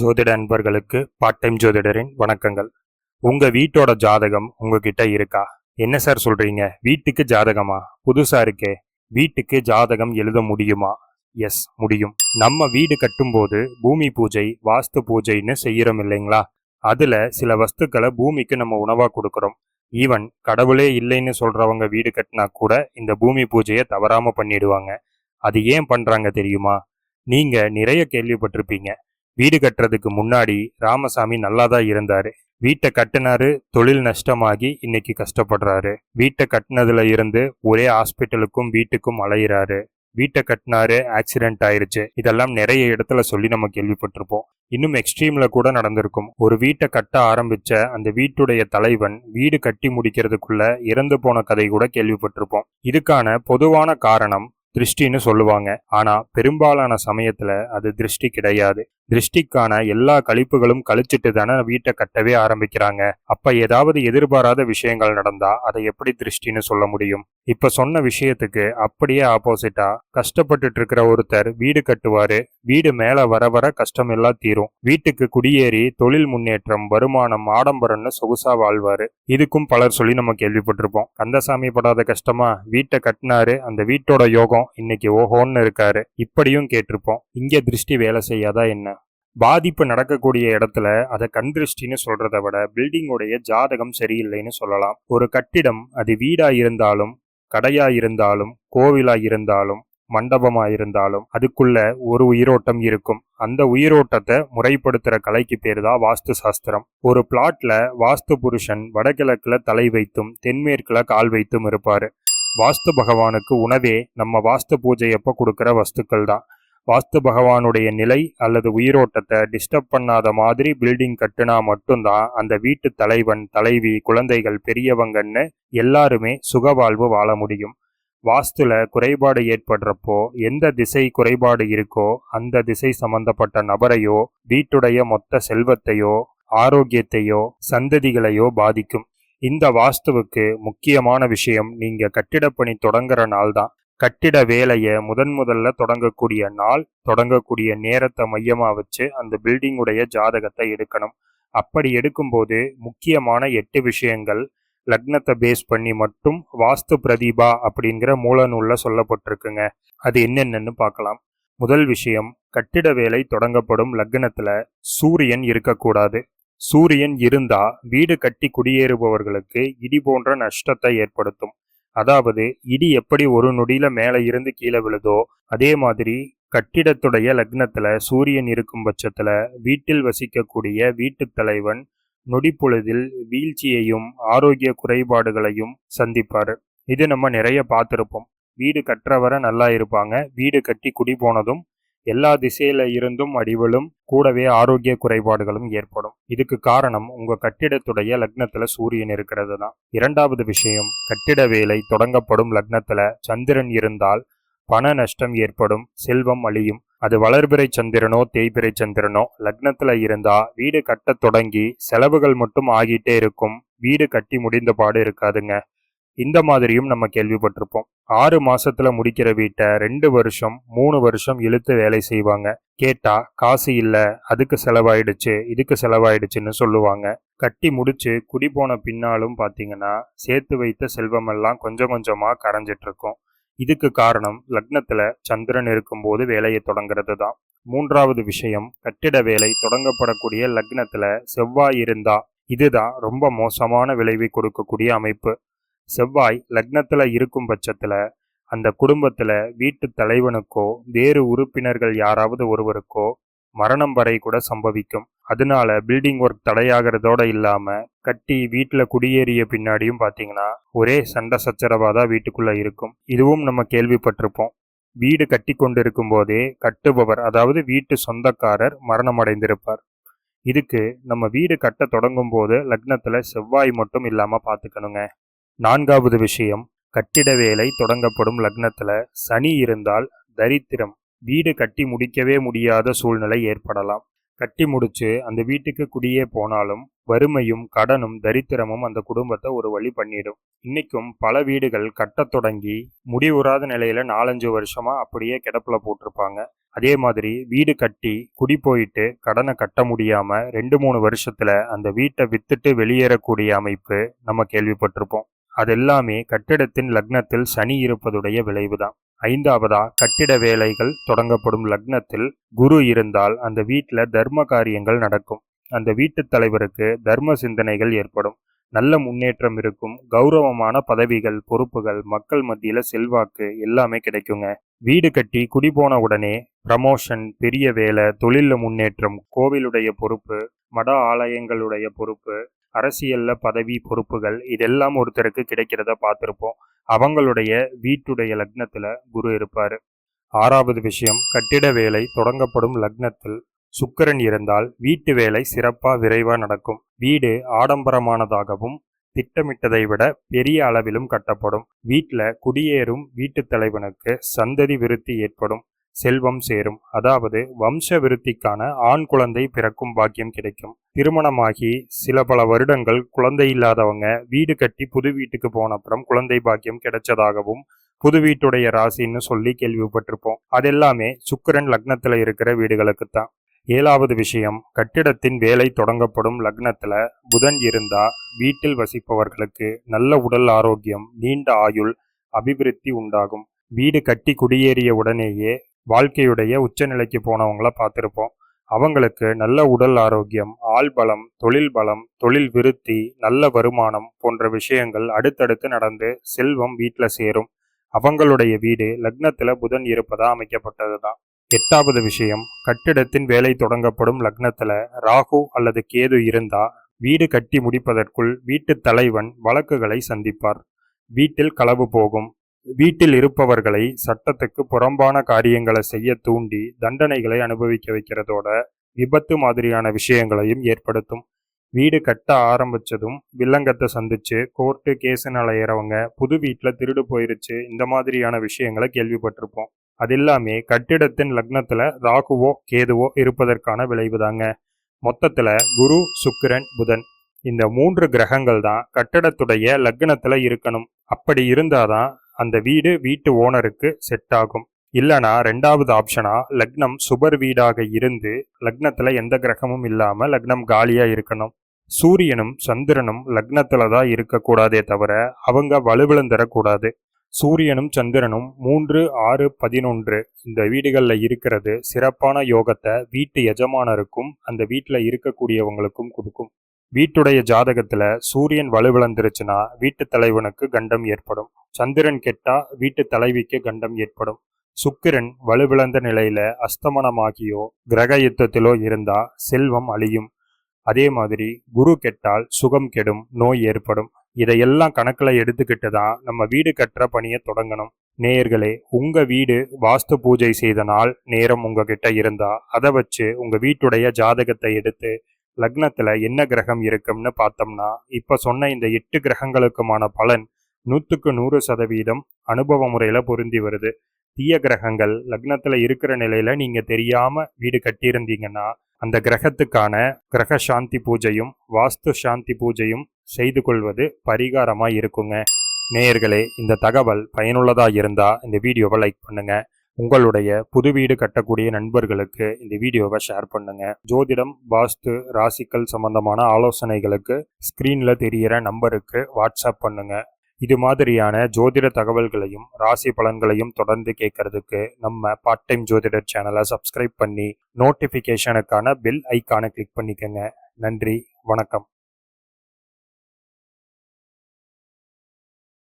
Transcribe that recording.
ஜோதிட அன்பர்களுக்கு part time ஜோதிடரின் வணக்கங்கள். உங்கள் வீட்டோட ஜாதகம் உங்ககிட்ட இருக்கா? என்ன சார் சொல்கிறீங்க வீட்டுக்கு ஜாதகமா? புதுசாக இருக்கே. வீட்டுக்கு ஜாதகம் எழுத முடியுமா? எஸ் முடியும். நம்ம வீடு கட்டும்போது பூமி பூஜை வாஸ்து பூஜைன்னு செய்கிறோம் இல்லைங்களா? அதில் சில வஸ்துக்களை பூமிக்கு நம்ம உணவாக கொடுக்குறோம். ஈவன் கடவுளே இல்லைன்னு சொல்கிறவங்க வீடு கட்டினா கூட இந்த பூமி பூஜையை தவறாமல் பண்ணிடுவாங்க. அது ஏன் பண்ணுறாங்க தெரியுமா? நீங்கள் நிறைய கேள்விப்பட்டிருப்பீங்க. வீடு கட்டுறதுக்கு முன்னாடி ராமசாமி நல்லா தான் இருந்தாரு. வீட்டை கட்டினாரு தொழில் நஷ்டமாகி இன்னைக்கு கஷ்டப்படுறாரு. வீட்டை கட்டினதுல இருந்து ஒரே ஹாஸ்பிட்டலுக்கும் வீட்டுக்கும் அலையிறாரு. வீட்டை கட்டினாரு ஆக்சிடென்ட் ஆயிருச்சு. இதெல்லாம் நிறைய இடத்துல சொல்லி நம்ம கேள்விப்பட்டிருப்போம். இன்னும் எக்ஸ்ட்ரீம்ல கூட நடந்திருக்கும். ஒரு வீட்டை கட்ட ஆரம்பிச்ச அந்த வீட்டுடைய தலைவன் வீடு கட்டி முடிக்கிறதுக்குள்ள இறந்து போன கதை கூட கேள்விப்பட்டிருப்போம். இதுக்கான பொதுவான காரணம் திருஷ்டின்னு சொல்லுவாங்க. ஆனா பெரும்பாலான சமயத்துல அது திருஷ்டி கிடையாது. திருஷ்டிக்கான எல்லா கழிப்புகளும் கழிச்சிட்டு தானே வீட்டை கட்டவே ஆரம்பிக்கிறாங்க. அப்ப ஏதாவது எதிர்பாராத விஷயங்கள் நடந்தா அதை எப்படி திருஷ்டின்னு சொல்ல முடியும்? இப்ப சொன்ன விஷயத்துக்கு அப்படியே ஆப்போசிட்டா கஷ்டப்பட்டுட்டு இருக்கிற ஒருத்தர் வீடு கட்டுவாரு. வீடு மேல வர வர கஷ்டம் எல்லாம் தீரும். வீட்டுக்கு குடியேறி தொழில் முன்னேற்றம் வருமானம் ஆடம்பரம்னு சொகுசா வாழ்வாரு. இதுக்கும் பலர் சொல்லி நம்ம கேள்விப்பட்டிருப்போம். கந்தசாமி படாத கஷ்டமா? வீட்டை கட்டினாரு. அந்த வீட்டோட யோகம் இன்னைக்கு ஓஹோன்னு இருக்காரு. இப்படியும் கேட்டிருப்போம். இங்க திருஷ்டி வேலை செய்யாதா என்ன? பாதிப்பு நடக்கக்கூடிய இடத்துல அதை கண் திருஷ்டின்னு சொல்றதை விட பில்டிங்கோடைய ஜாதகம் சரியில்லைன்னு சொல்லலாம். ஒரு கட்டிடம் அது வீடா இருந்தாலும் கடையா இருந்தாலும் கோவிலா இருந்தாலும் மண்டபமா இருந்தாலும் அதுக்குள்ள ஒரு உயிரோட்டம் இருக்கும். அந்த உயிரோட்டத்தை முறைப்படுத்துற கலைக்கு பேர் தான் வாஸ்து சாஸ்திரம் ஒரு பிளாட்ல வாஸ்து புருஷன் வடகிழக்குல தலை வைத்தும் தென்மேற்குல கால் வைத்தும் இருப்பாரு. வாஸ்து பகவானுக்கு உணவே நம்ம வாஸ்து பூஜையப்ப கொடுக்கிற வஸ்துக்கள் தான். வாஸ்து பகவானுடைய நிலை அல்லது உயிரோட்டத்தை டிஸ்டர்ப் பண்ணாத மாதிரி பில்டிங் கட்டுனா மட்டும்தான் அந்த வீட்டு தலைவன் தலைவி குழந்தைகள் பெரியவங்கன்னு எல்லாருமே சுகவாழ்வு வாழ முடியும். வாஸ்துல குறைபாடு ஏற்படுறப்போ எந்த திசை குறைபாடு இருக்கோ அந்த திசை சம்பந்தப்பட்ட நபரையோ வீட்டுடைய மொத்த செல்வத்தையோ ஆரோக்கியத்தையோ சந்ததிகளையோ பாதிக்கும். இந்த வாஸ்துவுக்கு முக்கியமான விஷயம் நீங்க கட்டிடப்பணி தொடங்குற நாள் தான் கட்டிட வேலையை முதன் முதல்ல தொடங்கக்கூடிய நாள் தொடங்கக்கூடிய நேரத்தை மையமாக வச்சு அந்த பில்டிங்குடைய ஜாதகத்தை எடுக்கணும். அப்படி எடுக்கும்போது முக்கியமான எட்டு விஷயங்கள் லக்னத்தை பேஸ் பண்ணி மட்டும் வாஸ்து பிரதீபா அப்படிங்கிற மூலநூலில் சொல்லப்பட்டிருக்குங்க. அது என்னென்னு பார்க்கலாம். முதல் விஷயம் கட்டிட வேலை தொடங்கப்படும் லக்னத்தில் சூரியன் இருக்கக்கூடாது. சூரியன் இருந்தா வீடு கட்டி குடியேறுபவர்களுக்கு இடி போன்ற நஷ்டத்தை ஏற்படுத்தும். அதாவது இடி எப்படி ஒரு நொடியில மேலே இருந்து கீழே விழுதோ அதே மாதிரி கட்டிடத்துடைய லக்னத்துல சூரியன் இருக்கும் பட்சத்துல வீட்டில் வசிக்கக்கூடிய வீட்டு தலைவன் நொடிப்பொழுதில் வீழ்ச்சியையும் ஆரோக்கிய குறைபாடுகளையும் சந்திப்பார். இது நம்ம நிறைய பார்த்துருப்போம். வீடு கற்றவரை நல்லா இருப்பாங்க. வீடு கட்டி குடி போனதும் எல்லா திசையில இருந்தும் அடிவலும் கூடவே ஆரோக்கிய குறைபாடுகளும் ஏற்படும். இதுக்கு காரணம் உங்க கட்டிடத்துடைய லக்னத்துல சூரியன் இருக்கிறது தான் இரண்டாவது விஷயம் கட்டிட வேலை தொடங்கப்படும் லக்னத்துல சந்திரன் இருந்தால் பண நஷ்டம் ஏற்படும் செல்வம் அழியும். அது வளர்பிறை சந்திரனோ தேய்பிறை சந்திரனோ லக்னத்துல இருந்தா வீடு கட்டத் தொடங்கி செலவுகள் மட்டும் ஆகிட்டே இருக்கும். வீடு கட்டி முடிந்த பாடு இருக்காதுங்க. இந்த மாதிரியும் நம்ம கேள்விப்பட்டிருப்போம். ஆறு மாசத்துல முடிக்கிற வீட்டை ரெண்டு வருஷம் மூணு வருஷம் இழுத்து வேலை செய்வாங்க. கேட்டா காசு இல்ல அதுக்கு செலவாயிடுச்சு இதுக்கு செலவாயிடுச்சுன்னு சொல்லுவாங்க. கட்டி முடிச்சு குடி போன பின்னாலும் பாத்தீங்கன்னா சேர்த்து வைத்த செல்வமெல்லாம் கொஞ்சம் கொஞ்சமா கரைஞ்சிட்டு இருக்கும் இதுக்கு காரணம் லக்னத்துல சந்திரன் இருக்கும்போது வேலையை தொடங்குறது தான். மூன்றாவது விஷயம் கட்டிட வேலை தொடங்கப்படக்கூடிய லக்னத்துல செவ்வாய் இருந்தா இதுதான் ரொம்ப மோசமான விளைவை கொடுக்கக்கூடிய அமைப்பு. செவ்வாய் லக்னத்தில் இருக்கும் பட்சத்தில் அந்த குடும்பத்தில் வீட்டு தலைவனுக்கோ வேறு உறுப்பினர்கள் யாராவது ஒருவருக்கோ மரணம் வரை கூட சம்பவிக்கும். அதனால பில்டிங் ஒர்க் தடையாகிறதோட இல்லாமல் கட்டி வீட்டில் குடியேறிய பின்னாடியும் பார்த்தீங்கன்னா ஒரே சண்டை சச்சரவாக தான் வீட்டுக்குள்ளே இருக்கும். இதுவும் நம்ம கேள்விப்பட்டிருப்போம். வீடு கட்டி கொண்டிருக்கும் போதே கட்டுபவர் அதாவது வீட்டு சொந்தக்காரர் மரணம் அடைந்திருப்பார் இதுக்கு நம்ம வீடு கட்ட தொடங்கும் போது லக்னத்தில் செவ்வாய் மட்டும் இல்லாமல் பார்த்துக்கணுங்க நான்காவது விஷயம் கட்டிட வேலை தொடங்கப்படும் லக்னத்தில் சனி இருந்தால் தரித்திரம். வீடு கட்டி முடிக்கவே முடியாத சூழ்நிலை ஏற்படலாம். கட்டி முடிச்சு அந்த வீட்டுக்கு குடியே போனாலும் வறுமையும் கடனும் தரித்திரமும் அந்த குடும்பத்தை ஒரு வழி பண்ணிடும். இன்னைக்கும் பல வீடுகள் கட்டத் தொடங்கி முடிவுறாத நிலையில நாலஞ்சு வருஷமா அப்படியே கிடப்புல போட்டிருப்பாங்க. அதே மாதிரி வீடு கட்டி குடி போயிட்டு கடனை கட்ட முடியாம ரெண்டு மூணு வருஷத்துல அந்த வீட்டை வித்துட்டு வெளியேறக்கூடிய அமைப்பு நம்ம கேள்விப்பட்டிருப்போம். அதெல்லாமே கட்டிடத்தின் லக்னத்தில் சனி இருப்பதுடைய விளைவுதான். ஐந்தாவதா கட்டிட வேலைகள் தொடங்கப்படும் லக்னத்தில் குரு இருந்தால் அந்த வீட்டில் தர்ம காரியங்கள் நடக்கும். அந்த வீட்டு தலைவருக்கு தர்ம சிந்தனைகள் ஏற்படும். நல்ல முன்னேற்றம் இருக்கும். கௌரவமான பதவிகள் பொறுப்புகள் மக்கள் மத்தியில செல்வாக்கு எல்லாமே கிடைக்குங்க. வீடு கட்டி குடி போன உடனே ப்ரமோஷன் பெரிய வேலை தொழில முன்னேற்றம் கோவிலுடைய பொறுப்பு மட ஆலயங்களுடைய பொறுப்பு அரசியலில் பதவி பொறுப்புகள் இதெல்லாம் ஒருத்தருக்கு கிடைக்கிறத பார்த்துருப்போம். அவங்களுடைய வீட்டுடைய லக்னத்தில் குரு இருப்பார். ஆறாவது விஷயம் கட்டிட வேலை தொடங்கப்படும் லக்னத்தில் சுக்கரன் இருந்தால் வீட்டு வேலை சிறப்பாக விரைவாக நடக்கும். வீடு ஆடம்பரமானதாகவும் திட்டமிட்டதை விட பெரிய அளவிலும் கட்டப்படும். வீட்டில் குடியேறும் வீட்டுத் தலைவனுக்கு சந்ததி விருத்தி ஏற்படும். செல்வம் சேரும். அதாவது வம்ச விருத்திக்கான ஆண் குழந்தை பிறக்கும் பாக்கியம் கிடைக்கும். திருமணமாகி சில பல வருடங்கள் குழந்தை இல்லாதவங்க வீடு கட்டி புது வீட்டுக்கு போன அப்புறம் குழந்தை பாக்கியம் கிடைச்சதாகவும் புது வீட்டுடைய ராசின்னு சொல்லி கேள்விப்பட்டிருப்போம். அதெல்லாமே சுக்கரன் லக்னத்துல இருக்கிற வீடுகளுக்கு தான் ஏழாவது விஷயம் கட்டிடத்தின் வேலை தொடங்கப்படும் லக்னத்துல புதன் இருந்தா வீட்டில் வசிப்பவர்களுக்கு நல்ல உடல் ஆரோக்கியம் நீண்ட ஆயுள் அபிவிருத்தி உண்டாகும். வீடு கட்டி குடியேறிய உடனேயே வாழ்க்கையுடைய உச்சநிலைக்கு போனவங்கள பார்த்துருப்போம். அவங்களுக்கு நல்ல உடல் ஆரோக்கியம் ஆள் பலம் தொழில் பலம் தொழில் விருத்தி நல்ல வருமானம் போன்ற விஷயங்கள் அடுத்தடுத்து நடந்து செல்வம் வீட்டில் சேரும். அவங்களுடைய வீடு லக்னத்தில் புதன் இருப்பதா அமைக்கப்பட்டது தான் எட்டாவது விஷயம் கட்டிடத்தின் வேலை தொடங்கப்படும் லக்னத்தில் ராகு அல்லது கேது இருந்தா வீடு கட்டி முடிப்பதற்குள் வீட்டு தலைவன் வழக்குகளை சந்திப்பார். வீட்டில் களவு போகும் வீட்டில் இருப்பவர்களை சட்டத்துக்கு புறம்பான காரியங்களை செய்ய தூண்டி தண்டனைகளை அனுபவிக்க வைக்கிறதோட விபத்து மாதிரியான விஷயங்களையும் ஏற்படுத்தும். வீடு கட்ட ஆரம்பிச்சதும் வில்லங்கத்தை சந்திச்சு கோர்ட்டு கேஸுன்னு அலையிறவங்க புது வீட்டில் திருடு போயிருச்சு இந்த மாதிரியான விஷயங்களை கேள்விப்பட்டிருப்போம். அது எல்லாமே கட்டிடத்தின் லக்னத்தில் ராகுவோ கேதுவோ இருப்பதற்கான விளைவுதாங்க மொத்தத்தில் குரு சுக்கிரன் புதன் இந்த மூன்று கிரகங்கள் தான் கட்டடத்துடைய லக்னத்தில் இருக்கணும். அப்படி இருந்தாதான் அந்த வீடு வீட்டு ஓனருக்கு செட் ஆகும். இல்லைனா ரெண்டாவது ஆப்ஷனா லக்னம் சுபர் வீடாக இருந்து லக்னத்துல எந்த கிரகமும் இல்லாம லக்னம் காலியா இருக்கணும். சூரியனும் சந்திரனும் லக்னத்துல தான் இருக்கக்கூடாதே தவிர அவங்க வலுவிழந்துடக்கூடாது சூரியனும் சந்திரனும் மூன்று ஆறு பதினொன்று இந்த வீடுகளில் இருக்கிறது சிறப்பான யோகத்தை வீட்டு எஜமானருக்கும் அந்த வீட்டில் இருக்கக்கூடியவங்களுக்கும் கொடுக்கும். வீட்டுடைய ஜாதகத்துல சூரியன் வலுவிழந்துருச்சுன்னா வீட்டு தலைவனுக்கு கண்டம் ஏற்படும். சந்திரன் கெட்டா வீட்டு தலைவிக்கு கண்டம் ஏற்படும். சுக்கிரன் வலுவிழந்த நிலையில அஸ்தமனமாகியோ கிரக யுத்தத்திலோ இருந்தா செல்வம் அழியும். அதே மாதிரி குரு கெட்டால் சுகம் கெடும் நோய் ஏற்படும். இதையெல்லாம் கணக்கில் எடுத்துக்கிட்டு தான் நம்ம வீடு கட்டுற பணியை தொடங்கணும். நேயர்களே உங்க வீடு வாஸ்து பூஜை செய்த நாள் நேரம் உங்ககிட்ட இருந்தா அதை வச்சு உங்க வீட்டுடைய ஜாதகத்தை எடுத்து லக்னத்தில் என்ன கிரகம் இருக்கும்னு பார்த்தோம்னா இப்போ சொன்ன இந்த எட்டு கிரகங்களுக்குமான பலன் நூற்றுக்கு நூறு சதவீதம் அனுபவ முறையில் பொருந்தி வருது. தீய கிரகங்கள் லக்னத்தில் இருக்கிற நிலையில் நீங்கள் தெரியாமல் வீடு கட்டியிருந்தீங்கன்னா அந்த கிரகத்துக்கான கிரக சாந்தி பூஜையும் வாஸ்து சாந்தி பூஜையும் செய்து கொள்வது பரிகாரமாக இருக்குங்க. நேயர்களே இந்த தகவல் பயனுள்ளதாக இருந்தால் இந்த வீடியோவை லைக் பண்ணுங்கள் உங்களுடைய புது வீடு கட்டக்கூடிய நண்பர்களுக்கு இந்த வீடியோவை ஷேர் பண்ணுங்க. ஜோதிடம் வாஸ்து ராசிக்கல் சம்பந்தமான ஆலோசனைகளுக்கு ஸ்கிரீன்ல தெரியிற நம்பருக்கு வாட்ஸ்அப் பண்ணுங்க. இது மாதிரியான ஜோதிட தகவல்களையும் ராசி பலன்களையும் தொடர்ந்து கேட்கறதுக்கு நம்ம பார்ட் டைம் ஜோதிடர் சேனலை சப்ஸ்கிரைப் பண்ணி நோட்டிஃபிகேஷனுக்கான பெல் ஐக்கானை கிளிக் பண்ணிக்கோங்க. நன்றி வணக்கம்.